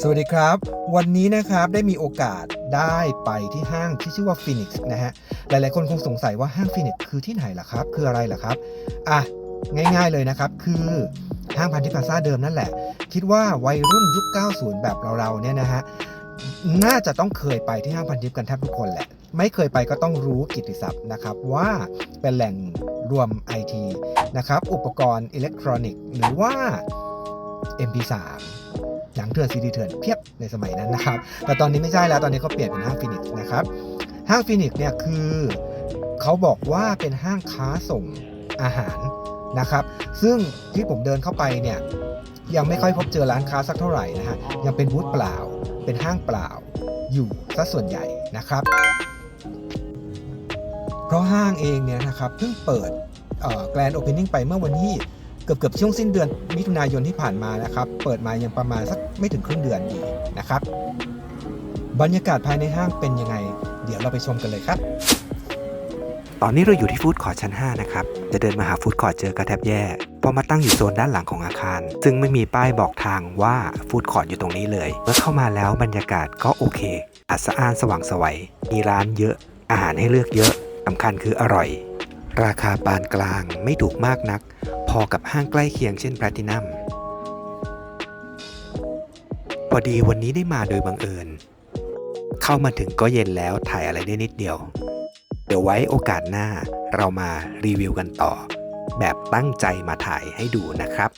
สวัสดีครับ วันนี้นะครับได้มีโอกาสได้ไปที่ห้างที่ชื่อว่า Phoenix นะฮะ หลายๆคนคงสงสัยว่าห้าง Phoenix คือที่ไหนล่ะครับ คืออะไรล่ะครับ อะ ง่ายๆเลยนะครับ คือห้างพันธิพาซาเดิมนั่นแหละ คิดว่าวัยรุ่นยุค 90 แบบเราๆเนี่ยนะฮะ น่าจะต้องเคยไปที่ห้างพันทิพย์กันแทบทุกคนแหละ ไม่เคยไปก็ต้องรู้กิตติศัพท์นะครับว่าเป็นแหล่งรวม IT นะครับ อุปกรณ์อิเล็กทรอนิกส์หรือว่า MP3 หนังเถื่อนซีดีเถื่อนเพียบในสมัยนั้นนะครับ แต่ตอนนี้ไม่ใช่แล้วตอนนี้เขาเปลี่ยนเป็นห้างฟินิกส์นะครับ ห้างฟินิกส์เนี่ยคือเขาบอกว่าเป็นห้างค้าส่งอาหารนะครับ ซึ่งที่ผมเดินเข้าไปเนี่ยยังไม่ค่อยพบเจอร้านค้าสักเท่าไหร่นะฮะยังเป็นบูธเปล่า เป็นห้างเปล่าอยู่ซะส่วนใหญ่นะครับ เพราะห้างเองเนี่ยนะครับเพิ่งเปิดแกรนโอเพนนิ่งไปเมื่อวันที่ เกือบเกือบๆช่วงสิ้นเดือนมิถุนายนที่ผ่านมานะครับ เปิดมายังประมาณสักไม่ถึงครึ่งเดือนดีนะครับ บรรยากาศภายในห้างเป็นยังไง เดี๋ยวเราไปชมกันเลยครับ ตอนนี้เราอยู่ที่ฟู้ดคอร์ชั้น 5 นะครับ จะเดินมาหาฟู้ดคอร์เจอกระแทบแย่พราะมาตั้งอยู่โซนด้านหลังของอาคาร ซึ่งไม่มีป้ายบอกทางว่าฟู้ดคอร์ทอยู่ตรงนี้เลย เมื่อเข้ามาแล้วบรรยากาศก็โอเคอาดสะอ้านสว่างไสวัยมีร้านเยอะ อาหารให้เลือกเยอะสำคัญคืออร่อย ราคาปานกลางไม่ถูกมากนัก พอกับห้างใกล้เคียงเช่นแพลตินัมพอดีวันนี้ได้มาโดยบังเอิญ เข้ามาถึงก็เย็นแล้วถ่ายอะไรได้นิดเดียว เดี๋ยวไว้โอกาสหน้าเรามารีวิวกันต่อ แบบตั้งใจมาถ่ายให้ดูนะครับ